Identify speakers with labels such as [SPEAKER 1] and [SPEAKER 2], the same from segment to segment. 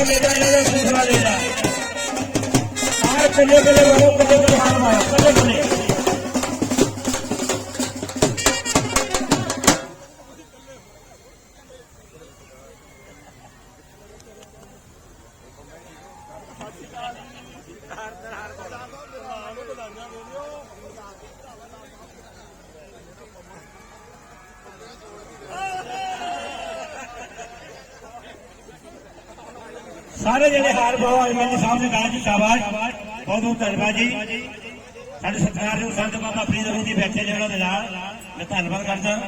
[SPEAKER 1] ਦਾ ਮੇਰਾ ਜਿਹੜਾ ਦੂਸਰਾ ਮੇਰਾ ਆਰ ਕੱਲੇ ਕੱਲੇ ਵਾਲੋ ਕੱਲੇ ਕੱਲੇ ਹਾਰ ਮਾਇਆ ਕੱਲੇ ਕੱਲੇ ਸਾਰੇ ਜਿਹੜੇ ਹਾਰ ਬਾਬਾ ਐਮਐਲਏ ਸਾਹਿਬ ਨੇ ਕਹਾ ਜੀ ਸ਼ਾਬਾਸ਼ ਬਹੁਤ ਬਹੁਤ ਧੰਨਵਾਦ ਜੀ ਸਾਡੇ ਸਤਿਕਾਰਯੋਗ ਸੰਤ ਬਾਬਾ ਫਰੀਦ ਅਲੀ ਜੀ ਬੈਠੇ ਨੇ ਉਹਨਾਂ ਦੇ ਨਾਲ ਮੈਂ ਧੰਨਵਾਦ ਕਰਦਾ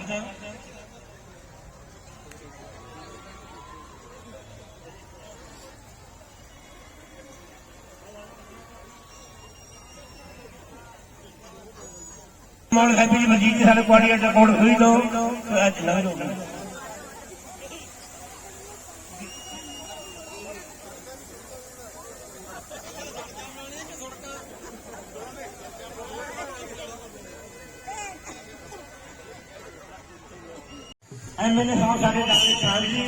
[SPEAKER 1] ਮਾਨ ਸਾਹਿਬ ਜੀ ਮਜੀਦ ਜੀ ਸਾਡੇ ਕੋਆਰਡੀਨੇਟਰ ਕੋਡ ਹੋਈ ਲੋ ਅੱਜ ਨਵੇਂ ਲੋਕ ਐਮਐਲਏ ਸਾਹਿਬ ਸਾਡੇ ਡਾਕਟਰ ਚਾਂਦ ਜੀ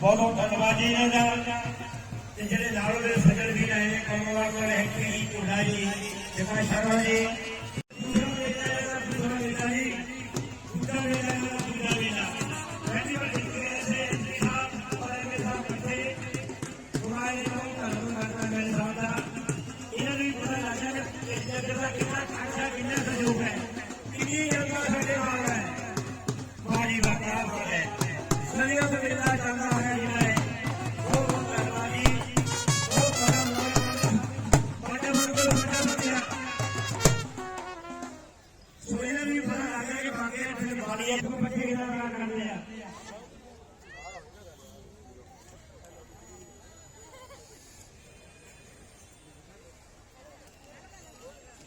[SPEAKER 1] ਬਹੁਤ ਬਹੁਤ ਧੰਨਵਾਦ ਜੀ ਇਹਨਾਂ ਦਾ ਤੇ ਜਿਹੜੇ ਨਾਲ ਦੇ ਸੱਜਣ ਵੀ ਆਏ ਨੇ ਕੰਮਵਾਲ ਤੋਂ ਹੈਪੀ ਜੀ ਝੋਲਾ ਜੀ ਜਮਾ ਸ਼ਰਮਾ ਜੀ ਦੂਸਰਾ ਮੇਲਾ ਹੈ ਦੂਸਰਾ ਮੇਲਾ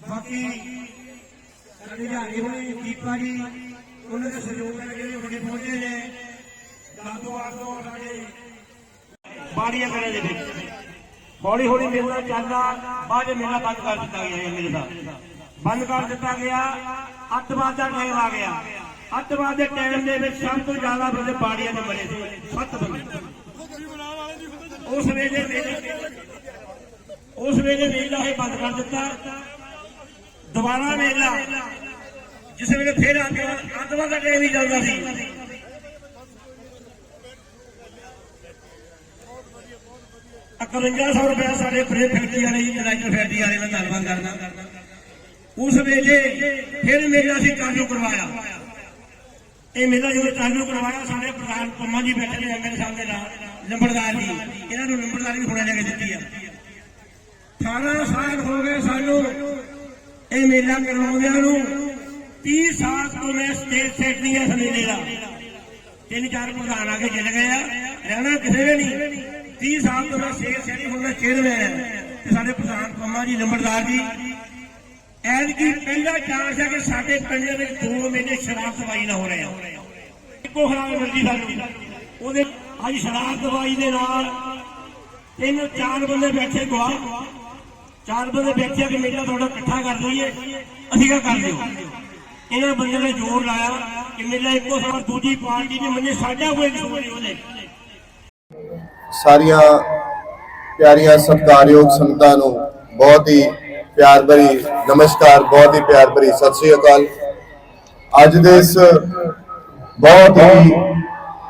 [SPEAKER 1] ਬਾਕੀ ਸਾਡੇ ਜਾਣੀ ਹੋਣੀ ਦੀਪਾ ਜੀ ਉਹਨਾਂ ਦੇ ਸਹਿਯੋਗ ਨਾਲ ਜਿਹੜੇ ਵੱਡੇ ਪਹੁੰਚੇ ਨੇ ਦਾਦੋ ਆਦੋ ਸਾਡੇ ਬਾੜੀਆਂ ਕਰੇ ਦੇ ਵਿੱਚ ਹੌਲੀ ਹੌਲੀ ਮੇਲਾ ਚੱਲਦਾ ਬਾਅਦ ਵਿੱਚ ਮੇਲਾ ਬੰਦ ਕਰ ਦਿੱਤਾ ਗਿਆ ਮੇਰੇ ਦਾ ਬੰਦ ਕਰ ਦਿੱਤਾ ਗਿਆ ਅੱਤਵਾਦ ਦਾ ਟਾਈਮ ਆ ਗਿਆ ਅੱਤਵਾਦ ਦੇ ਟਾਈਮ ਦੇ ਵਿੱਚ ਸਭ ਤੋਂ ਜ਼ਿਆਦਾ ਬੰਦੇ ਬਾੜੀਆਂ ਦੇ ਬਣੇ ਸੀ, ਸੱਤ ਬੰਦੇ। ਉਸ ਵੇਲੇ ਉਸ ਵੇਲੇ ਮੇਲਾ ਇਹ ਬੰਦ ਕਰ ਦਿੱਤਾ। ਦੁਬਾਰਾ ਮੇਲਾ, ਜਿਸ ਵੇਲੇ ਫੇਰ ਅੱਤਵਾਦ ਦਾ ਟਾਈਮ ਹੀ ਚੱਲਦਾ ਸੀ। 5100 ਰੁਪਏ ਸਾਡੇ ਪ੍ਰੇ ਫੈਕਟਰੀ ਵਾਲੇ ਜੀ ਫੈਕਟਰੀ ਵਾਲੇ, ਮੈਂ ਧੰਨਵਾਦ ਕਰਦਾ। ਉਸ ਵੇਲੇ ਫਿਰ ਮੇਲਾ ਅਸੀਂ ਚਾਲੂ ਕਰਵਾਇਆ। ਇਹ ਮੇਲਾ ਜਦੋਂ ਚਾਲੂ ਕਰਵਾਇਆ ਸਾਡੇ ਪ੍ਰਧਾਨ ਪੰਮਾ ਜੀ ਬੈਠੇ ਨੇ ਐਮਐਲਏ ਸਾਹਿਬ ਦੇ ਨਾਲ, ਲੰਬੜਦਾਰ ਜੀ। ਇਹਨਾਂ ਨੂੰ ਲੰਬੜਦਾਰੀ ਹੁਣੇ ਲੈ ਕੇ ਦਿੱਤੀ ਆ। 18 ਸਾਲ ਹੋ ਗਏ ਸਾਨੂੰ ਇਹ ਮੇਲਾ ਕਰਵਾਉਂਦਿਆਂ ਨੂੰ। 30 ਸਾਲ ਤੋਂ ਮੈਂ ਸਟੇਜ ਨਹੀਂ ਇਸ ਮੇਲੇ ਦਾ। ਤਿੰਨ ਚਾਰ ਪ੍ਰਧਾਨ ਆ ਕੇ ਚਲੇ ਗਏ ਆ। ਰਹਿਣਾ ਕਿਸੇ ਨੇ ਨਹੀਂ। 30 ਸਾਲ ਤੋਂ ਮੈਂ ਸਟੇਜ ਸੈਕਟਰੀ ਹੁਣ ਮੈਂ ਚੇਅਰਮੈਨ ਆ। ਤੇ ਸਾਡੇ ਪ੍ਰਧਾਨ ਪੰਮਾ ਜੀ, ਲੰਬੜਦਾਰ ਜੀ ਐਤਕੀ ਪਹਿਲਾ ਚਾਂਸ ਹੈ ਕਿ ਸਾਡੇ ਪਿੰਡ ਦੇ ਵਿੱਚ ਦੋ ਮੇਲੇ ਸ਼ਰਾਬ ਦਵਾਈ ਨਾ ਹੋ ਰਹੇ ਆ। ਇੱਕੋ ਖਰਾਬ ਮਿਲਦੀ ਸਾਨੂੰ। ਉਹਦੇ ਅੱਜ ਸ਼ਰਾਬ ਦਵਾਈ ਦੇ ਨਾਲ ਤਿੰਨ, ਚਾਰ ਬੰਦੇ ਬੈਠੇ ਗਵਾ ਚਾਰ ਬੰਦੇ ਬੈਠੇ ਆ ਕਿ ਮੇਲਾ ਤੁਹਾਡਾ ਇਕੱਠਾ ਕਰ ਦਈਏ ਅਸੀਂ ਕਿਹਾ ਕਰ ਦਿਓ ਇਹਨਾਂ ਬੰਦੇ ਨੇ ਜ਼ੋਰ ਲਾਇਆ ਕਿ ਮੇਲਾ ਇੱਕੋ ਸਾਰ ਦੂਜੀ ਪਾਰਟੀ ਨੇ ਮੰਨੇ ਸਾਡਾ ਕੋਈ ਕਸੂਰ ਨਹੀਂ ਉਹਦੇ।
[SPEAKER 2] ਸਾਰੀਆਂ ਪਿਆਰੀਆਂ, ਸਤਿਕਾਰਯੋਗ ਸੰਗਤਾਂ ਨੂੰ ਬਹੁਤ ਹੀ ਪਿਆਰ ਭਰੀ ਨਮਸਕਾਰ, ਬਹੁਤ ਹੀ ਪਿਆਰ ਭਰੀ ਸਤਿ ਸ੍ਰੀ ਅਕਾਲ। ਅੱਜ ਦੇ ਇਸ ਬਹੁਤ ਹੀ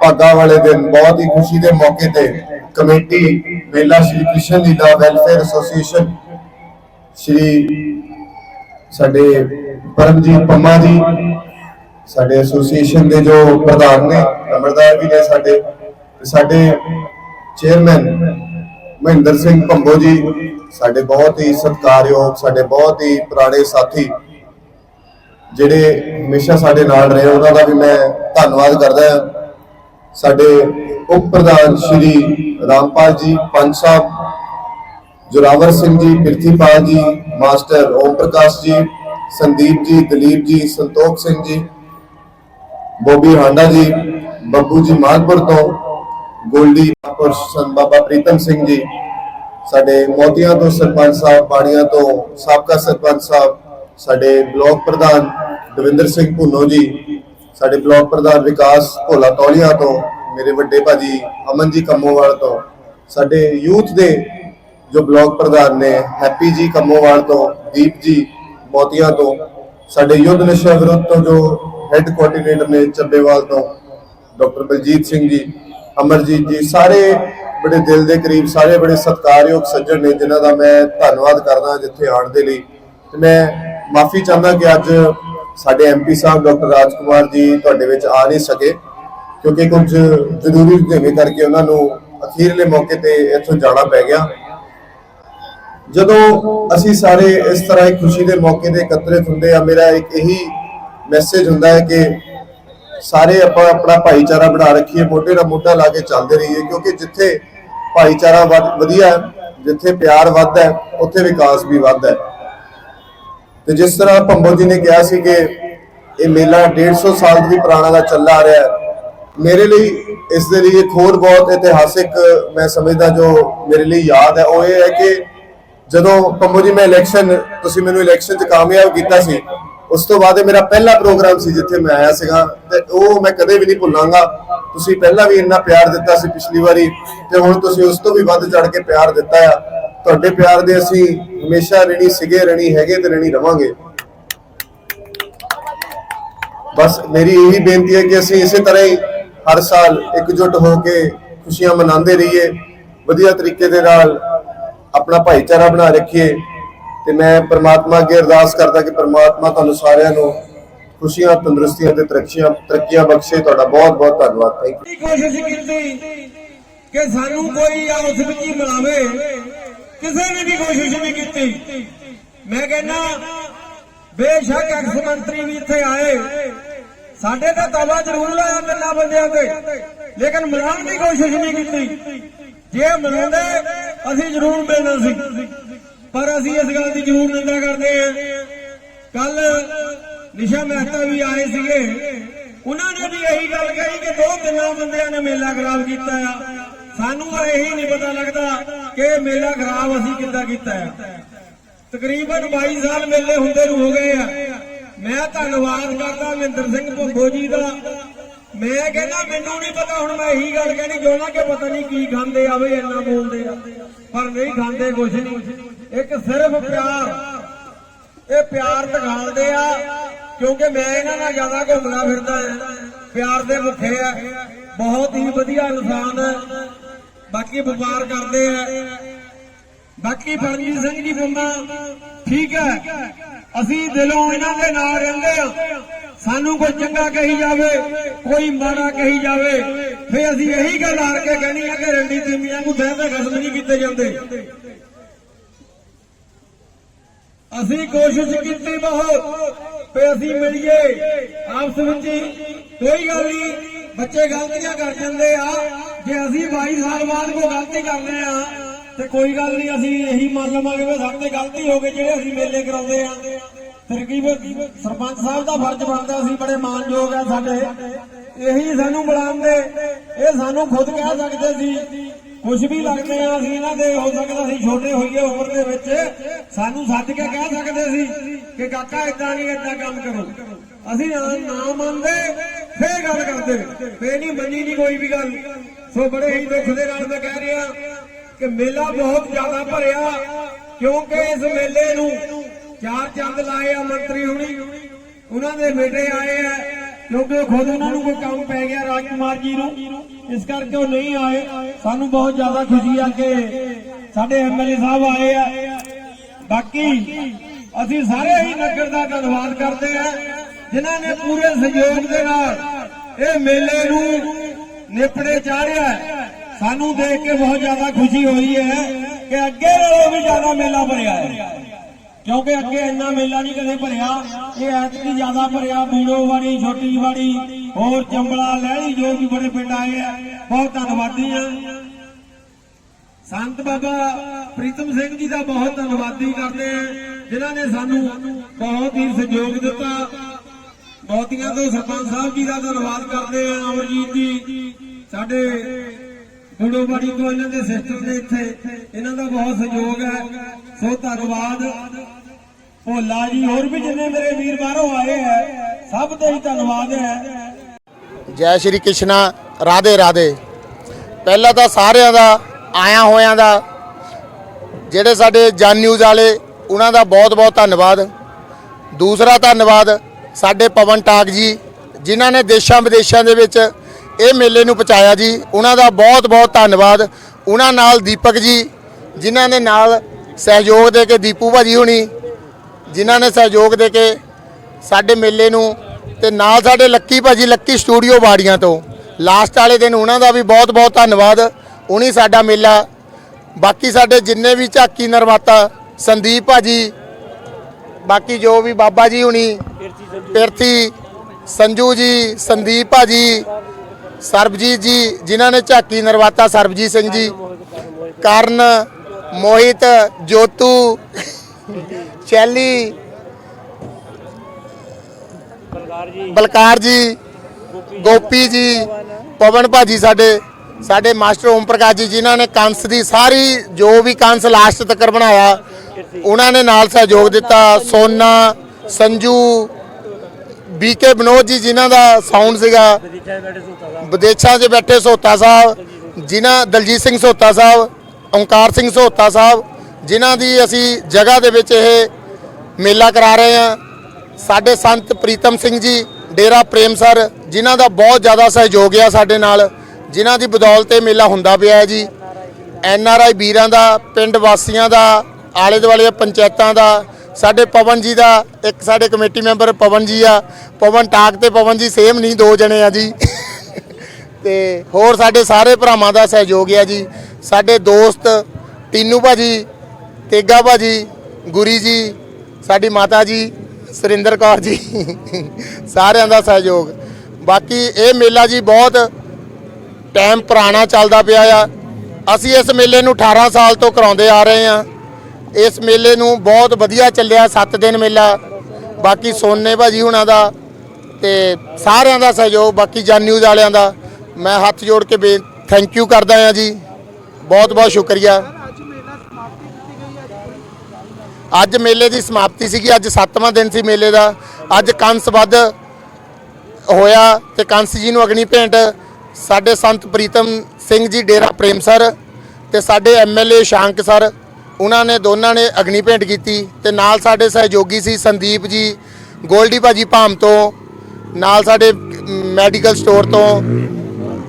[SPEAKER 2] ਭਾਗਾ ਵਾਲੇ ਦਿਨ, ਬਹੁਤ ਹੀ ਖੁਸ਼ੀ ਦੇ ਮੌਕੇ ਤੇ ਕਮੇਟੀ, ਮੇਲਾ ਸ਼੍ਰੀ ਕ੍ਰਿਸ਼ਨ ਲੀਲਾ ਵੈਲਫੇਅਰ ਐਸੋਸੀਏਸ਼ਨ, ਸ਼੍ਰੀ ਸਾਡੇ ਪਰਮਜੀਤ ਪੰਮਾ ਜੀ, ਸਾਡੇ ਐਸੋਸੀਏਸ਼ਨ ਦੇ ਜੋ ਪ੍ਰਧਾਨ ਨੇ, ਨੰਬਰਦਾਰ ਵੀ ਨੇ ਸਾਡੇ, ਤੇ ਸਾਡੇ ਚੇਅਰਮੈਨ ਮਹਿੰਦਰ ਸਿੰਘ ਭੰਬੋ ਜੀ, ਸਾਡੇ ਬਹੁਤ ਹੀ ਸਤਿਕਾਰਯੋਗ, ਸਾਡੇ ਬਹੁਤ ਹੀ ਪੁਰਾਣੇ ਸਾਥੀ ਜਿਹੜੇ ਹਮੇਸ਼ਾ ਸਾਡੇ ਨਾਲ ਰਹੇ, ਉਹਨਾਂ ਦਾ ਵੀ ਮੈਂ ਧੰਨਵਾਦ ਕਰਦਾ ਹਾਂ। ਸਾਡੇ ਉਪ ਪ੍ਰਧਾਨ ਸ਼੍ਰੀ ਰਾਮਪਾਲ ਜੀ, ਪੰਜ ਸਾਹਿਬ, ਜੁਰਾਵਰ ਸਿੰਘ ਜੀ ਪ੍ਰਿਥੀਪਾਲ ਜੀ, ਮਾਸਟਰ ਓਮ ਪ੍ਰਕਾਸ਼ ਜੀ, ਸੰਦੀਪ ਜੀ, ਦਲੀਪ ਜੀ, ਸੰਤੋਖ ਸਿੰਘ ਜੀ, ਬੋਬੀ ਹਾਂਡਾ ਜੀ, ਬੱਬੂ ਜੀ ਮਾਨਪੁਰ ਤੋਂ ਗੋਲਡੀ ਪਰ ਸੰ ਬਾਬਾ ਪ੍ਰੀਤਮ ਸਿੰਘ ਜੀ, ਸਾਡੇ ਮੋਤੀਆਂ ਤੋਂ ਸਰਪੰਚ ਸਾਹਿਬ ਬਾੜੀਆਂ ਤੋਂ ਸਾਬਕਾ ਸਰਪੰਚ ਸਾਹਿਬ, ਸਾਡੇ ਬਲਾਕ ਪ੍ਰਧਾਨ ਦਵਿੰਦਰ ਸਿੰਘ ਭੁੰਨੋ ਜੀ, ਸਾਡੇ ਬਲਾਕ ਪ੍ਰਧਾਨ ਵਿਕਾਸ ਭੋਲਾ ਤੌਲੀਆ ਤੋਂ, ਮੇਰੇ ਵੱਡੇ ਭਾਜੀ ਅਮਨ ਜੀ ਕੰਮੋਵਾਲ ਤੋਂ, ਸਾਡੇ ਯੂਥ ਦੇ ਜੋ ਬਲਾਕ ਪ੍ਰਧਾਨ ਨੇ, ਹੈਪੀ ਜੀ ਕੰਮੋਵਾਲ ਤੋਂ, ਦੀਪ ਜੀ ਮੋਤੀਆਂ ਤੋਂ, ਸਾਡੇ ਯੁੱਧ ਨਸ਼ਾ ਵਿਰੁੱਧ ਤੋਂ ਜੋ ਹੈੱਡ ਕੋਆਰਡੀਨੇਟਰ ਨੇ ਚੱਬੇਵਾਲ ਤੋਂ, ਡਾਕਟਰ ਬਲਜੀਤ ਸਿੰਘ ਜੀ ਅਮਰਜੀਤ ਜੀ, ਸਾਰੇ ਬੜੇ ਦਿਲ ਦੇ ਕਰੀਬ, ਸਾਰੇ ਬੜੇ ਸਤਿਕਾਰਯੋਗ ਸੱਜਣ ਨੇ, ਜਿਨ੍ਹਾਂ ਦਾ ਮੈਂ ਧੰਨਵਾਦ ਕਰਦਾ ਜਿੱਥੇ ਆਉਣ ਦੇ ਲਈ। ਤੇ ਮੈਂ ਮਾਫੀ ਚਾਹੁੰਦਾ ਕਿ ਅੱਜ ਸਾਡੇ ਐਮਪੀ ਸਾਹਿਬ, ਡਾਕਟਰ ਰਾਜ ਕੁਮਾਰ ਜੀ ਤੁਹਾਡੇ ਵਿੱਚ ਆ ਨਹੀਂ ਸਕੇ, ਕਿਉਂਕਿ ਕੁਝ ਜ਼ਰੂਰੀ ਰੁਝੇਵੇਂ ਕਰਕੇ ਉਹਨਾਂ ਨੂੰ ਅਖੀਰਲੇ ਮੌਕੇ ਤੇ ਇੱਥੋਂ ਜਾਣਾ ਪੈ ਗਿਆ। ਜਦੋਂ ਅਸੀਂ ਸਾਰੇ ਇਸ ਤਰ੍ਹਾਂ ਇੱਕ ਖੁਸ਼ੀ ਦੇ ਮੌਕੇ ਤੇ ਇਕੱਤਰਿਤ ਹੁੰਦੇ ਆ, ਮੇਰਾ ਇੱਕ ਇਹੀ ਮੈਸੇਜ ਹੁੰਦਾ ਹੈ ਕਿ ਸਾਰੇ ਆਪਾਂ ਆਪਣਾ ਭਾਈਚਾਰਾ ਬਣਾ ਰੱਖੀਏ ਮੋਢੇ ਨਾਲ ਮੋਢਾ ਲਾ ਕੇ ਚੱਲਦੇ ਰਹੀਏ ਕਿਉਂਕਿ ਜਿੱਥੇ ਭਾਈਚਾਰਾ ਵਧੀਆ ਹੈ, ਜਿੱਥੇ ਪਿਆਰ ਵੱਧਦਾ ਹੈ, ਉੱਥੇ ਵਿਕਾਸ ਵੀ ਵੱਧਦਾ ਹੈ। ਤੇ ਜਿਸ ਤਰ੍ਹਾਂ ਭੰਬੋ ਜੀ ਨੇ ਕਿਹਾ ਸੀ ਕਿ ਇਹ ਮੇਲਾ 150 ਸਾਲ ਵੀ ਪੁਰਾਣਾ ਦਾ ਚੱਲਾ ਆ ਰਿਹਾ ਹੈ ਮੇਰੇ ਲਈ ਇਸ ਦੇ ਲਈ ਇੱਕ ਹੋਰ ਬਹੁਤ ਇਤਿਹਾਸਿਕ ਮੈਂ ਸਮਝਦਾ ਜੋ ਮੇਰੇ ਲਈ ਯਾਦ ਹੈ ਉਹ ਇਹ ਹੈ ਕਿ ਜਦੋਂ ਪੰਮੋ ਜੀ ਮੈਂ ਇਲੈਕਸ਼ਨ ਤੁਸੀਂ ਮੈਨੂੰ ਇਲੈਕਸ਼ਨ 'ਚ ਕਾਮਯਾਬ ਕੀਤਾ ਸੀ ਉਸ ਤੋਂ ਬਾਅਦ ਇਹ ਮੇਰਾ ਪਹਿਲਾ ਪ੍ਰੋਗਰਾਮ ਸੀ ਜਿੱਥੇ ਮੈਂ ਆਇਆ ਸੀਗਾ ਤੇ ਉਹ ਮੈਂ ਕਦੇ ਵੀ ਨਹੀਂ ਭੁੱਲਾਂਗਾ। ਤੁਸੀਂ ਪਹਿਲਾਂ ਵੀ ਇੰਨਾ ਪਿਆਰ ਦਿੱਤਾ ਸੀ ਪਿਛਲੀ ਵਾਰੀ ਤੇ ਹੁਣ ਤੁਸੀਂ ਉਸ ਤੋਂ ਵੀ ਵੱਧ ਚੜ ਕੇ ਪਿਆਰ ਦਿੱਤਾ ਆ। ਤੁਹਾਡੇ ਪਿਆਰ ਦੇ ਅਸੀਂ ਹਮੇਸ਼ਾ ਰਣੀ ਸੀਗੇ, ਰਣੀ ਹੈਗੇ ਤੇ ਰਣੀ ਰਵਾਂਗੇ। ਬਸ ਮੇਰੀ ਇਹੀ ਬੇਨਤੀ ਹੈ ਕਿ ਅਸੀਂ ਇਸੇ ਤਰ੍ਹਾਂ ਹੀ ਹਰ ਸਾਲ ਇਕਜੁੱਟ ਹੋ ਕੇ ਖੁਸ਼ੀਆਂ ਮਨਾਉਂਦੇ ਰਹੀਏ, ਵਧੀਆ ਤਰੀਕੇ ਦੇ ਨਾਲ ਆਪਣਾ ਭਾਈਚਾਰਾ ਬਣਾ ਰੱਖੀਏ। ਤੇ ਮੈਂ ਪ੍ਰਮਾਤਮਾ ਅੱਗੇ ਅਰਦਾਸ ਕਰਦਾ ਕਿ ਪ੍ਰਮਾਤਮਾ ਤੁਹਾਨੂੰ ਸਾਰਿਆਂ ਨੂੰ ਖੁਸ਼ੀਆਂ, ਤੰਦਰੁਸਤੀਆਂ ਤੇ ਤਰੱਕੀਆਂ ਤਰੱਕੀਆਂ ਬਖਸ਼ੇ। ਤੁਹਾਡਾ ਬਹੁਤ ਬਹੁਤ ਧੰਨਵਾਦ। ਥੈਂਕ
[SPEAKER 3] ਦੀ ਕੋਸ਼ਿਸ਼ ਕੀਤੀ ਕਿ ਸਾਨੂੰ ਕੋਈ ਆਪਸ ਵਿੱਚ ਹੀ ਮਿਲਾਵੇ। ਕਿਸੇ ਨੇ ਵੀ ਕੋਸ਼ਿਸ਼ ਨਹੀਂ ਕੀਤੀ। ਮੈਂ ਕਹਿੰਦਾ, ਬੇਸ਼ੱਕ ਐਕਸ ਮੰਤਰੀ ਵੀ ਇੱਥੇ ਆਏ। ਸਾਡੇ ਤਾਂ ਤਵਾ ਜ਼ਰੂਰ ਲਾਇਆ ਤਿੰਨਾਂ ਬੰਦਿਆਂ ਤੇ। ਲੇਕਿਨ ਮਿਲਾਉਣ ਦੀ ਕੋਸ਼ਿਸ਼ ਨਹੀਂ ਕੀਤੀ। ਜੇ ਮਿਲਾਉਂਦੇ, ਅਸੀਂ ਜ਼ਰੂਰ ਮਿਲਣਾ ਸੀ। ਪਰ ਅਸੀਂ ਇਸ ਗੱਲ ਦੀ ਜ਼ਰੂਰ ਨਿੰਦਾ ਕਰਦੇ ਹਾਂ। ਕੱਲ ਨਿਸ਼ਾ ਮਹਿਤਾ ਵੀ ਆਏ ਸੀਗੇ। ਉਹਨਾਂ ਨੇ ਵੀ ਇਹੀ ਗੱਲ ਕਹੀ ਕਿ ਦੋ ਤਿੰਨਾਂ ਬੰਦਿਆਂ ਨੇ ਮੇਲਾ ਖਰਾਬ ਕੀਤਾ ਆ। ਸਾਨੂੰ ਪਰ ਇਹੀ ਨਹੀਂ ਪਤਾ ਲੱਗਦਾ ਕਿ ਇਹ ਮੇਲਾ ਖਰਾਬ ਅਸੀਂ ਕਿੱਦਾਂ ਕੀਤਾ ਆ। ਤਕਰੀਬਨ 22 ਸਾਲ ਮੇਲੇ ਹੁੰਦੇ ਨੂੰ ਹੋ ਗਏ ਆ। ਮੈਂ ਧੰਨਵਾਦ ਕਰਦਾ ਮਹਿੰਦਰ ਸਿੰਘ ਭੁੱਬੋ ਜੀ ਦਾ। ਮੈਂ ਕਹਿੰਦਾ ਮੈਨੂੰ ਨਹੀਂ ਪਤਾ, ਹੁਣ ਮੈਂ ਇਹੀ ਗੱਲ ਕਹਿਣੀ ਚਾਹੁੰਦਾ ਕਿ ਪਤਾ ਨਹੀਂ ਕੀ ਖਾਂਦੇ ਆਵੇ ਇੰਨਾ ਬੋਲਦੇ ਆ। ਪਰ ਨਹੀਂ ਖਾਂਦੇ ਕੁਝ ਨਹੀਂ। ਇੱਕ ਸਿਰਫ ਪਿਆਰ, ਇਹ ਪਿਆਰ ਦਿਖਾਉਂਦੇ ਆ, ਕਿਉਂਕਿ ਮੈਂ ਇਹਨਾਂ ਨਾਲ ਜ਼ਿਆਦਾ ਘੁੰਮਦਾ ਫਿਰਦਾ ਹਾਂ ਪਿਆਰ ਦੇ ਭੁੱਖੇ ਆ। ਬਹੁਤ ਹੀ ਵਧੀਆ ਇਨਸਾਨ ਹੈ ਬਾਕੀ ਵਪਾਰ ਕਰਦੇ ਆ। ਬਾਕੀ ਫਰਨਜੀਤ ਸਿੰਘ ਜੀ ਬੰਦਾ, ਠੀਕ ਹੈ ਅਸੀਂ ਦਿਲੋਂ ਇਹਨਾਂ ਦੇ ਨਾਲ ਰਹਿੰਦੇ ਆ ਸਾਨੂੰ ਕੋਈ ਚੰਗਾ ਕਹੀ ਜਾਵੇ, ਕੋਈ ਮਾੜਾ ਕਹੀ ਜਾਵੇ ਫੇ ਅਸੀਂ ਇਹੀ ਗੱਲ ਹਾਰ ਕੇ ਕਹਿਣੀ ਆ ਕਿ ਰੰਡੀ ਤੀਮੀਆਂ ਨੂੰ ਬਹਿ ਕੇ ਖਸਮ ਨਹੀਂ ਕੀਤੇ ਜਾਂਦੇ। ਅਸੀਂ ਕੋਸ਼ਿਸ਼ ਕੀਤੀ ਬਹੁਤ ਤੇ ਅਸੀਂ ਮਿਲੀਏ। ਆਪਸ ਵਿੱਚ ਕੋਈ ਗੱਲ ਨਹੀਂ, ਬੱਚੇ ਗਲਤੀਆਂ ਕਰ ਜਾਂਦੇ ਆ। ਜੇ ਅਸੀਂ 22 ਸਾਲ ਬਾਅਦ ਕੋਈ ਗਲਤੀ ਕਰਦੇ ਆ ਤੇ ਕੋਈ ਗੱਲ ਨਹੀਂ, ਅਸੀਂ ਇਹੀ ਮੰਨ ਲਵਾਂਗੇ ਵੀ ਸਾਡੇ ਤੇ ਗਲਤੀ ਹੋ ਗਈ, ਜਿਹੜੇ ਅਸੀਂ ਮੇਲੇ ਕਰਾਉਂਦੇ ਆ। ਫਿਰ ਕੀ ਸਰਪੰਚ ਸਾਹਿਬ ਦਾ ਫਰਜ਼ ਬਣਦਾ ਸੀ ਬੜੇ ਮਾਨਯੋਗ ਆ ਸਾਡੇ। ਇਹੀ ਸਾਨੂੰ ਬੁਲਾਉਂਦੇ ਇਹ ਸਾਨੂੰ ਖੁਦ ਕਹਿ ਸਕਦੇ ਸੀ। ਕੁਝ ਵੀ ਲੱਗਦੇ ਆ, ਅਸੀਂ ਇਹਨਾਂ ਦੇ, ਹੋ ਸਕਦਾ ਅਸੀਂ ਛੋਟੇ ਹੋਈਏ ਉਮਰ ਦੇ ਵਿੱਚ, ਸਾਨੂੰ ਸੱਦ ਕੇ ਕਹਿ ਸਕਦੇ ਸੀ ਕਿ ਕਾਕਾ ਇਦਾਂ ਨਹੀਂ ਇਦਾਂ ਕੰਮ ਕਰੋ। ਅਸੀਂ ਨਾ ਨਾ ਮੰਨਦੇ, ਫੇਰ ਗੱਲ ਕਰਦੇ। ਫੇਰ ਨਹੀਂ, ਮੰਨੀ ਨਹੀਂ ਕੋਈ ਵੀ ਗੱਲ। ਸੋ ਬੜੇ ਹੀ ਦੁੱਖ ਦੇ ਨਾਲ ਮੈਂ ਕਹਿ ਰਿਹਾ ਕਿ ਮੇਲਾ ਬਹੁਤ ਜ਼ਿਆਦਾ ਭਰਿਆ, ਕਿਉਂਕਿ ਇਸ ਮੇਲੇ ਨੂੰ ਚਾਰ ਚੰਦ ਲਾਏ ਆ ਮੰਤਰੀ ਹੁਣੀ। ਉਹਨਾਂ ਦੇ ਬੇਟੇ ਆਏ ਆ। ਕਿਉਂਕਿ ਖੁਦ ਉਹਨਾਂ ਨੂੰ ਕੋਈ ਕੰਮ ਪੈ ਗਿਆ ਰਾਜਕੁਮਾਰ ਜੀ ਨੂੰ। ਇਸ ਕਰਕੇ ਉਹ ਨਹੀਂ ਆਏ। ਸਾਨੂੰ ਬਹੁਤ ਜ਼ਿਆਦਾ ਖੁਸ਼ੀ ਆ ਕਿ ਸਾਡੇ ਐਮਐਲਏ ਸਾਹਿਬ ਆਏ ਆ। ਬਾਕੀ ਅਸੀਂ ਸਾਰੇ ਹੀ ਨਗਰ ਦਾ ਧੰਨਵਾਦ ਕਰਦੇ ਆ, ਜਿਨ੍ਹਾਂ ਨੇ ਪੂਰੇ ਸਹਿਯੋਗ ਦੇ ਨਾਲ ਇਹ ਮੇਲੇ ਨੂੰ ਨਿਪੜੇ ਚਾੜਿਆ। ਸਾਨੂੰ ਦੇਖ ਕੇ ਬਹੁਤ ਜ਼ਿਆਦਾ ਖੁਸ਼ੀ ਹੋਈ ਹੈ ਕਿ ਅੱਗੇ ਨਾਲੋਂ ਵੀ ਜ਼ਿਆਦਾ ਮੇਲਾ ਭਰਿਆ ਹੈ। ਕਿਉਂਕਿ ਅੱਗੇ ਇੰਨਾ ਮੇਲਾ ਨਹੀਂ ਕਦੇ ਭਰਿਆ। ਇਹ ਐਤਕੀ ਜ਼ਿਆਦਾ ਭਰਿਆ, ਬੂੜੋਵਾੜੀ, ਛੋਟੀਵਾੜੀ, ਹੋਰ ਚੰਬਲਾ ਲਹਿੜੀ ਜੋ ਵੀ ਬੜੇ ਪਿੰਡ ਆਏ ਆ, ਬਹੁਤ ਧੰਨਵਾਦੀ ਆ ਸੰਤ ਬਾਬਾ ਪ੍ਰੀਤਮ ਸਿੰਘ ਜੀ ਦਾ ਬਹੁਤ ਧੰਨਵਾਦੀ ਕਰਦੇ ਆ ਜਿਨ੍ਹਾਂ ਨੇ ਸਾਨੂੰ ਬਹੁਤ ਹੀ ਸਹਿਯੋਗ ਦਿੱਤਾ। ਬਹੁਤੀਆਂ ਤੋਂ ਸਰਪੰਚ ਸਾਹਿਬ ਜੀ ਦਾ ਧੰਨਵਾਦ ਕਰਦੇ ਆ ਅਮਰਜੀਤ ਜੀ, ਸਾਡੇ ਬੂੜੋਵਾੜੀ ਤੋਂ ਇਹਨਾਂ ਦੇ ਸਿਸਟਰ ਨੇ ਇੱਥੇ। ਇਹਨਾਂ ਦਾ ਬਹੁਤ ਸਹਿਯੋਗ ਹੈ। ਸੋ ਧੰਨਵਾਦ। ਭੋਲਾ ਜੀ, ਹੋਰ ਵੀ ਜਿੰਨੇ ਮੇਰੇ ਵੀਰ ਬਾਹਰੋਂ ਆਏ ਹੈ, ਸਭ ਦਾ ਹੀ ਧੰਨਵਾਦ ਹੈ।
[SPEAKER 4] ਜੈ ਸ਼੍ਰੀ ਕ੍ਰਿਸ਼ਨਾ, ਰਾਧੇ ਰਾਧੇ। ਪਹਿਲਾਂ ਤਾਂ ਸਾਰਿਆਂ ਦਾ, ਆਇਆ ਹੋਇਆਂ ਦਾ, ਜਿਹੜੇ ਸਾਡੇ ਜਨ ਨਿਊਜ਼ ਵਾਲੇ, ਉਹਨਾਂ ਦਾ ਬਹੁਤ ਬਹੁਤ ਧੰਨਵਾਦ। ਦੂਸਰਾ ਧੰਨਵਾਦ ਸਾਡੇ ਪਵਨ ਟਾਕ ਜੀ, ਜਿਨ੍ਹਾਂ ਨੇ ਦੇਸ਼ਾਂ ਵਿਦੇਸ਼ਾਂ ਦੇ ਵਿੱਚ ਇਹ ਮੇਲੇ ਨੂੰ ਪਹੁੰਚਾਇਆ ਜੀ। ਉਹਨਾਂ ਦਾ ਬਹੁਤ ਬਹੁਤ ਧੰਨਵਾਦ। ਉਹਨਾਂ ਨਾਲ ਦੀਪਕ ਜੀ ਜਿਨ੍ਹਾਂ ਨੇ ਨਾਲ ਸਹਿਯੋਗ ਦੇ ਕੇ ਦੀਪੂ ਭਾਜੀ ਹੁਣੀ ਜਿਨ੍ਹਾਂ ਨੇ ਸਹਿਯੋਗ ਦੇ ਕੇ ਸਾਡੇ ਮੇਲੇ ਨੂੰ ਤੇ ਨਾਲ ਸਾਡੇ ਲੱਕੀ ਭਾਜੀ ਲੱਕੀ ਸਟੂਡੀਓ ਬਾੜੀਆਂ ਤੋਂ। ਲਾਸਟ ਵਾਲੇ ਦਿਨ ਉਹਨਾਂ ਦਾ ਵੀ ਬਹੁਤ ਬਹੁਤ ਧੰਨਵਾਦ। ਉਨੀ ਸਾਡਾ ਮੇਲਾ। ਬਾਕੀ ਸਾਡੇ ਜਿੰਨੇ ਵੀ ਝਾਕੀ ਨਰਮਾਤਾ ਸੰਦੀਪ ਭਾਜੀ ਬਾਕੀ ਜੋ ਵੀ ਬਾਬਾ ਜੀ ਹੁਣੀ ਪਿਰਥੀ ਸੰਜੂ ਜੀ ਸੰਦੀਪ ਭਾਜੀ ਸਰਬਜੀਤ ਜੀ ਜਿਨ੍ਹਾਂ ਨੇ ਝਾਕੀ ਨਰਵਾਤਾ ਸਰਬਜੀਤ ਸਿੰਘ ਜੀ ਕਰਨ ਮੋਹਿਤ ਜੋਤੂ ਸ਼ੈਲੀ ਬਲਕਾਰ ਜੀ। ਗੋਪੀ ਜੀ ਪਵਨ ਭਾਜੀ ਸਾਡੇ ਸਾਡੇ ਮਾਸਟਰ ਓਮ ਪ੍ਰਕਾਸ਼ ਜੀ ਜਿਨ੍ਹਾਂ ਨੇ ਕੰਸ ਦੀ ਸਾਰੀ ਜੋ ਵੀ ਕੰਸ ਲਾਸਟ ਤੱਕ ਬਣਾਇਆ ਉਹਨਾਂ ਨੇ ਨਾਲ ਸਹਿਯੋਗ ਦਿੱਤਾ ਸੋਨਾ ਸੰਜੂ ਬੀਕੇ ਬਨੋਦ ਜੀ ਜਿਨ੍ਹਾਂ ਦਾ ਸਾਊਂਡ ਸੀਗਾ। ਵਿਦੇਸ਼ਾਂ 'ਚ ਬੈਠੇ ਸੋਤਾ ਸਾਹਿਬ, ਜਿਨ੍ਹਾਂ ਦਲਜੀਤ ਸਿੰਘ ਸੋਤਾ ਸਾਹਿਬ ਓਂਕਾਰ ਸਿੰਘ ਸੋਤਾ ਸਾਹਿਬ, ਜਿਨ੍ਹਾਂ ਦੀ ਅਸੀਂ ਜਗ੍ਹਾ ਦੇ ਵਿੱਚ ਇਹ ਮੇਲਾ ਕਰਾ ਰਹੇ ਹਾਂ। ਸਾਡੇ ਸੰਤ ਪ੍ਰੀਤਮ ਸਿੰਘ ਜੀ, ਡੇਰਾ ਪ੍ਰੇਮ ਸਰ, ਜਿਨ੍ਹਾਂ ਦਾ ਬਹੁਤ ਜ਼ਿਆਦਾ ਸਹਿਯੋਗ ਆ ਸਾਡੇ ਨਾਲ, ਜਿਨ੍ਹਾਂ ਦੀ ਬਦੌਲਤ ਇਹ ਮੇਲਾ ਹੁੰਦਾ ਪਿਆ ਹੈ ਜੀ। ਐਨ ਆਰ ਆਈ ਵੀਰਾਂ ਦਾ, ਪਿੰਡ ਵਾਸੀਆਂ ਦਾ, ਆਲੇ ਦੁਆਲੇ ਪੰਚਾਇਤਾਂ ਦਾ ਸਾਡੇ ਪਵਨ ਜੀ ਦਾ ਇੱਕ ਸਾਡੇ ਕਮੇਟੀ ਮੈਂਬਰ ਪਵਨ ਜੀ ਆ। ਪਵਨ ਟਾਕ ਤੇ ਪਵਨ ਜੀ ਸੇਮ ਨਹੀਂ, ਦੋ ਜਣੇ ਆ ਜੀ। ਤੇ ਹੋਰ ਸਾਡੇ ਸਾਰੇ ਭਰਾਵਾਂ ਦਾ ਸਹਿਯੋਗ ਆ ਜੀ। ਸਾਡੇ ਦੋਸਤ ਟੀਨੂ ਭਾਜੀ, ਤੇਗਾ ਭਾਜੀ, ਗੁਰੀ ਜੀ, ਸਾਡੀ ਮਾਤਾ ਜੀ, ਸੁਰਿੰਦਰ ਕੌਰ ਜੀ, ਸਾਰਿਆਂ ਦਾ ਸਹਿਯੋਗ। ਬਾਕੀ ਇਹ ਮੇਲਾ ਜੀ ਬਹੁਤ ਟਾਈਮ ਪੁਰਾਣਾ ਚੱਲਦਾ ਪਿਆ ਆ। ਅਸੀਂ ਇਸ ਮੇਲੇ ਨੂੰ 18 ਸਾਲ ਤੋਂ ਕਰਾਉਂਦੇ ਆ ਰਹੇ ਆ। ਇਸ ਮੇਲੇ ਨੂੰ ਬਹੁਤ ਵਧੀਆ ਚੱਲਿਆ 7 ਦਿਨ ਮੇਲਾ, ਬਾਕੀ ਸੋਨੇ ਭਾਜੀ ਹੁਣਾਂ ਦਾ ਤੇ ਸਾਰਿਆਂ ਦਾ ਸਹਿਯੋਗ, ਬਾਕੀ ਜਨ ਨਿਊਜ਼ ਵਾਲਿਆਂ ਦਾ। ਮੈਂ ਹੱਥ ਜੋੜ ਕੇ ਬੇ ਥੈਂਕ ਯੂ ਕਰਦਾ ਹਾਂ ਜੀ। ਬਹੁਤ ਬਹੁਤ ਸ਼ੁਕਰੀਆ। ਅੱਜ ਮੇਲੇ ਦੀ ਸਮਾਪਤੀ ਸੀਗੀ, ਅੱਜ 7ਵਾਂ ਦਿਨ ਸੀ ਮੇਲੇ ਦਾ। ਅੱਜ ਕੰਸ ਵੱਧ ਹੋਇਆ ਤੇ ਕੰਸ ਜੀ ਨੂੰ ਅਗਨੀ ਭੇਂਟ। ਸਾਡੇ ਸੰਤ ਪ੍ਰੀਤਮ ਸਿੰਘ ਜੀ, ਡੇਰਾ ਪ੍ਰੇਮ ਸਰ ਤੇ ਸਾਡੇ ਐਮਐਲਏ ਸ਼ਾਂਕ ਸਰ। ਉਹਨਾਂ ਨੇ ਦੋਨਾਂ ਨੇ ਅਗਨੀ ਭੇਂਟ ਕੀਤੀ ਤੇ ਨਾਲ ਸਾਡੇ ਸਹਿਯੋਗੀ ਸੀ ਸੰਦੀਪ ਜੀ, ਗੋਲਡੀ ਭਾਜੀ ਭਾਮ ਤੋਂ, ਨਾਲ ਸਾਡੇ ਮੈਡੀਕਲ ਸਟੋਰ ਤੋਂ,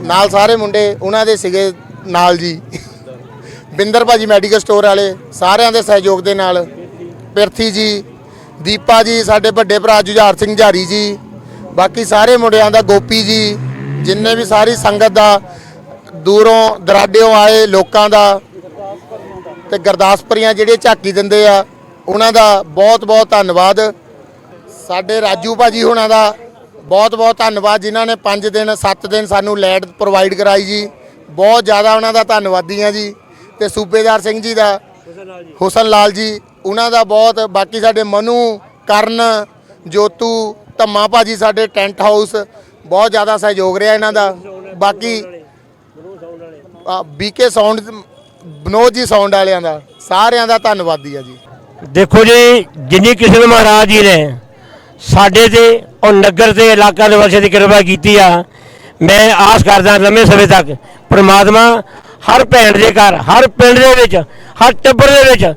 [SPEAKER 4] ਨਾਲ ਸਾਰੇ ਮੁੰਡੇ ਉਹਨਾਂ ਦੇ ਸੀਗੇ ਨਾਲ ਜੀ। ਬਿੰਦਰ ਭਾਜੀ ਮੈਡੀਕਲ ਸਟੋਰ ਵਾਲੇ, ਸਾਰਿਆਂ ਦੇ ਸਹਿਯੋਗ ਦੇ ਨਾਲ। ਪਿਰਥੀ ਜੀ, ਦੀਪਾ ਜੀ, ਸਾਡੇ ਵੱਡੇ ਭਰਾ ਜੁਝਾਰ ਸਿੰਘ ਝਾਰੀ ਜੀ, ਬਾਕੀ ਸਾਰੇ ਮੁੰਡਿਆਂ ਦਾ ਗੋਪੀ ਜੀ, ਜਿੰਨੇ ਵੀ ਸਾਰੀ ਸੰਗਤ ਦਾ ਦੂਰੋਂ, ਦਰਾਡਿਓਂ ਆਏ ਲੋਕਾਂ ਦਾ ਤੇ ਗੁਰਦਾਸਪੁਰੀਆਂ ਜਿਹੜੇ ਝਾਕੀ ਦਿੰਦੇ ਆ, ਉਹਨਾਂ ਦਾ ਬਹੁਤ ਬਹੁਤ ਧੰਨਵਾਦ। ਸਾਡੇ ਰਾਜੂ ਭਾਜੀ ਹੁਣਾਂ ਦਾ ਬਹੁਤ ਬਹੁਤ ਧੰਨਵਾਦ, ਜਿਨ੍ਹਾਂ ਨੇ 5 ਦਿਨ 7 ਦਿਨ ਸਾਨੂੰ ਲੈਟ ਪ੍ਰੋਵਾਈਡ ਕਰਾਈ ਜੀ। ਬਹੁਤ ਜ਼ਿਆਦਾ ਉਹਨਾਂ ਦਾ ਧੰਨਵਾਦੀ ਆ ਜੀ। ਤੇ ਸੂਬੇਦਾਰ ਸਿੰਘ ਜੀ ਦਾ ਹੁਸਨ ਲਾਲ ਜੀ, ਉਹਨਾਂ ਦਾ ਬਹੁਤ, ਬਾਕੀ ਸਾਡੇ ਮਨੂ, ਕਰਨ, ਜੋਤੂ, ਧੰਮਾ ਭਾਜੀ ਸਾਡੇ ਟੈਂਟ ਹਾਊਸ, ਬਹੁਤ ਜ਼ਿਆਦਾ ਸਹਿਯੋਗ ਰਿਹਾ ਇਹਨਾਂ ਦਾ। ਬਾਕੀ ਬੀਕੇ ਸਾਊਂਡ ਬਨੋਦ ਜੀ ਸਾਊਂਡ ਵਾਲਿਆਂ ਦਾ, ਸਾਰਿਆਂ ਦਾ ਧੰਨਵਾਦੀ ਆ ਜੀ।
[SPEAKER 1] ਦੇਖੋ ਜੀ, ਜਿੰਨੀ ਕਿਸ਼ਨ ਮਹਾਰਾਜ ਜੀ ਨੇ ਸਾਡੇ ਤੇ ਔਰ ਨਗਰ ਦੇ ਇਲਾਕਾ ਦੇ ਵਾਸੀਆਂ ਦੀ ਕਿਰਪਾ ਕੀਤੀ ਆ, ਮੈਂ ਆਸ ਕਰਦਾ ਲੰਮੇ ਸਮੇਂ ਤੱਕ ਪ੍ਰਮਾਤਮਾ ਹਰ ਭੈਣ ਦੇ ਘਰ, ਹਰ ਪਿੰਡ ਦੇ ਵਿੱਚ, ਹਰ ਟੱਬਰ ਦੇ ਵਿੱਚ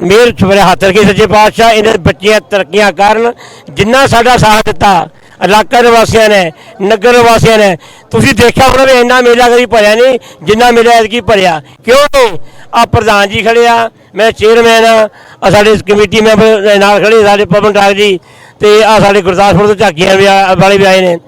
[SPEAKER 1] ਮੇਰ ਛੁਪਰੇ ਹੱਥ ਰੱਖੇ ਸੱਚੇ ਪਾਤਸ਼ਾਹ, ਇਹਨਾਂ ਦੇ ਬੱਚੀਆਂ ਤਰੱਕੀਆਂ ਕਰਨ, ਜਿੰਨਾ ਸਾਡਾ ਸਾਥ ਦਿੱਤਾ ਇਲਾਕਾ ਨਿਵਾਸੀਆਂ ਨੇ, ਨਗਰ ਨਿਵਾਸੀਆਂ ਨੇ, ਤੁਸੀਂ ਦੇਖਿਆ ਹੋਣਾ ਵੀ ਇੰਨਾ ਮੇਲਾ ਕਦੀ ਭਰਿਆ ਨਹੀਂ, ਜਿੰਨਾ ਮੇਲਾ ਐਤਕੀ ਭਰਿਆ। ਕਿਉਂ? ਆ ਪ੍ਰਧਾਨ ਜੀ ਖੜੇ ਆ, ਮੈਂ ਚੇਅਰਮੈਨ ਆ, ਆਹ ਸਾਡੇ ਕਮੇਟੀ ਮੈਂਬਰ ਨਾਲ ਖੜੇ, ਸਾਡੇ ਪਵਨ ਟਾਕ ਜੀ, ਤੇ ਆ ਸਾਡੇ ਗੁਰਦਾਸਪੁਰ ਤੋਂ ਝਾਕੀਆਂ ਵੀ ਆ- ਵਾਲੇ ਵੀ ਆਏ ਨੇ।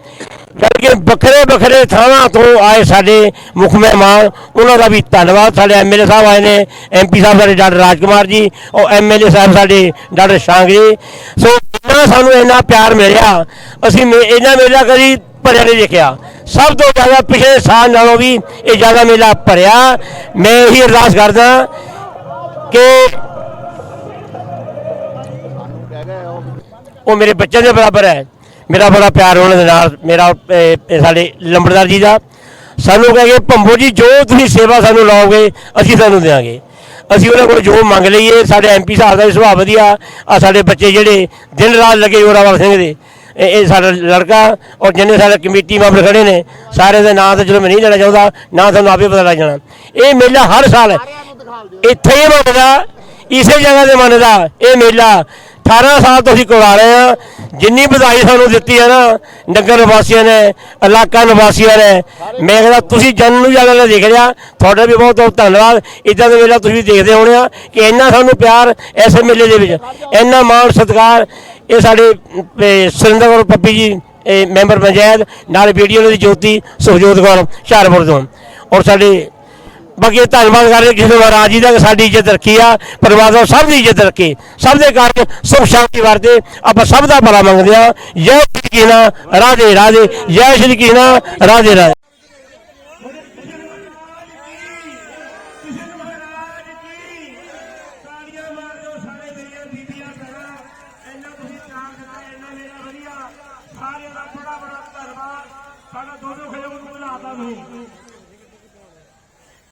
[SPEAKER 1] ਕਰਕੇ ਵੱਖਰੇ ਵੱਖਰੇ ਥਾਵਾਂ ਤੋਂ ਆਏ ਸਾਡੇ ਮੁੱਖ ਮਹਿਮਾਨ, ਉਹਨਾਂ ਦਾ ਵੀ ਧੰਨਵਾਦ। ਸਾਡੇ ਐਮਐਲਏ ਸਾਹਿਬ ਆਏ ਨੇ ਐਮਪੀ ਸਾਹਿਬ ਸਾਡੇ ਡਾਕਟਰ ਰਾਜਕੁਮਾਰ ਜੀ, ਔਰ ਐਮਐਲਏ ਸਾਹਿਬ ਸਾਡੇ ਡਾਕਟਰ ਸ਼ਾਂਗ ਜੀ। ਸੋ ਇੰਨਾ ਸਾਨੂੰ ਇੰਨਾ ਪਿਆਰ ਮਿਲਿਆ, ਅਸੀਂ ਮੇ- ਇੰਨਾ ਮੇਲਾ ਕਦੀ ਭਰਿਆ ਨਹੀਂ ਦੇਖਿਆ। ਸਭ ਤੋਂ ਜ਼ਿਆਦਾ ਪਿਛਲੇ ਸਾਲ ਨਾਲੋਂ ਵੀ ਇਹ ਜ਼ਿਆਦਾ ਮੇਲਾ ਭਰਿਆ। ਮੈਂ ਇਹੀ ਅਰਦਾਸ ਕਰਦਾ ਕਿ ਉਹ ਮੇਰੇ ਬੱਚਿਆਂ ਦੇ ਬਰਾਬਰ ਹੈ। ਮੇਰਾ ਬੜਾ ਪਿਆਰ ਉਹਨਾਂ ਦੇ ਨਾਲ, ਮੇਰਾ ਸਾਡੇ ਲੰਬੜਦਾਰ ਜੀ ਦਾ। ਸਾਨੂੰ ਕਹੇ ਭੰਬੋ ਜੀ, ਜੋ ਤੁਸੀਂ ਸੇਵਾ ਸਾਨੂੰ ਲਾਓਗੇ, ਅਸੀਂ ਤੁਹਾਨੂੰ ਦੇਵਾਂਗੇ ਅਸੀਂ ਉਹਨਾਂ ਕੋਲ ਜੋ ਮੰਗ ਲਈਏ ਸਾਡੇ ਐਮਪੀ ਸਾਹਿਬ ਦਾ ਵੀ ਸੁਭਾਅ ਵਧੀਆ ਆ ਸਾਡੇ ਬੱਚੇ ਜਿਹੜੇ ਦਿਨ ਰਾਤ ਲੱਗੇ ਜੋਰਾਵਰ ਸਿੰਘ ਦੇ, ਇਹ ਸਾਡਾ ਲੜਕਾ ਔਰ ਜਿੰਨੇ ਸਾਡੇ ਕਮੇਟੀ ਮੈਂਬਰ ਖੜੇ ਨੇ ਸਾਰੇ ਦੇ ਨਾਂ ਤਾਂ ਜਦੋਂ ਮੈਂ ਨਹੀਂ ਲੈਣਾ ਚਾਹੁੰਦਾ, ਨਾਂ ਤੁਹਾਨੂੰ ਆਪੇ ਪਤਾ ਲੱਗ ਜਾਣਾ। ਇਹ ਮੇਲਾ ਹਰ ਸਾਲ, ਇੱਥੇ ਹੀ ਮੰਨਦਾ ਇਸੇ ਜਗ੍ਹਾ ਤੇ ਮੰਨਦਾ ਇਹ ਮੇਲਾ। 18 ਸਾਲ ਤੋਂ ਅਸੀਂ ਕਰਵਾ ਰਹੇ ਆ ਜਿੰਨੀ ਵਧਾਈ ਸਾਨੂੰ ਦਿੱਤੀ ਹੈ ਨਾ ਨਗਰ ਨਿਵਾਸੀਆਂ ਨੇ ਇਲਾਕਾ ਨਿਵਾਸੀਆਂ ਨੇ ਮੈਂ ਕਹਿੰਦਾ ਤੁਸੀਂ ਜਨ ਨੂੰ ਜ਼ਿਆਦਾ ਦੇਖ ਲਿਆ ਤੁਹਾਡਾ ਵੀ ਬਹੁਤ ਬਹੁਤ ਧੰਨਵਾਦ। ਇਦਾਂ ਦੇ ਮੇਲਾ ਤੁਸੀਂ ਵੀ ਦੇਖਦੇ ਹੋਣੇ ਆ ਕਿ ਇੰਨਾ ਸਾਨੂੰ ਪਿਆਰ ਇਸ ਮੇਲੇ ਦੇ ਵਿੱਚ ਇੰਨਾ ਮਾਣ ਸਤਿਕਾਰ। ਇਹ ਸਾਡੇ ਅਹ, ਸੁਰਿੰਦਰ ਕੌਰ ਪੱਪੀ ਜੀ ਮੈਂਬਰ ਪੰਚਾਇਤ ਨਾਲ ਵੀਡੀਓ ਦੀ ਜੋਤੀ ਸੁਖਜੋਤ ਕੌਰ ਹੁਸ਼ਿਆਰਪੁਰ ਤੋਂ। ਔਰ ਸਾਡੇ ਬਾਕੀ ਇਹ ਧੰਨਵਾਦ ਕਰਦੇ ਕਿਸੇ ਮਹਾਰਾਜ ਜੀ ਦਾ ਸਾਡੀ ਇੱਜ਼ਤ ਰੱਖੀ ਆ ਪਰਮਾਤਮਾ ਸਭ ਦੀ ਇੱਜ਼ਤ ਰੱਖੇ। ਸਭ ਦੇ ਘਰ ਸੁਖ ਸ਼ਾਂਤੀ ਵਰਤੇ। ਆਪਾਂ ਸਭ ਦਾ ਭਲਾ ਮੰਗਦੇ ਆ ਜੈ ਸ਼੍ਰੀ ਕ੍ਰਿਸ਼ਨ ਰਾਧੇ ਰਾਧੇ ਜੈ ਸ਼੍ਰੀ ਕ੍ਰਿਸ਼ਨ ਰਾਧੇ ਰਾਧੇ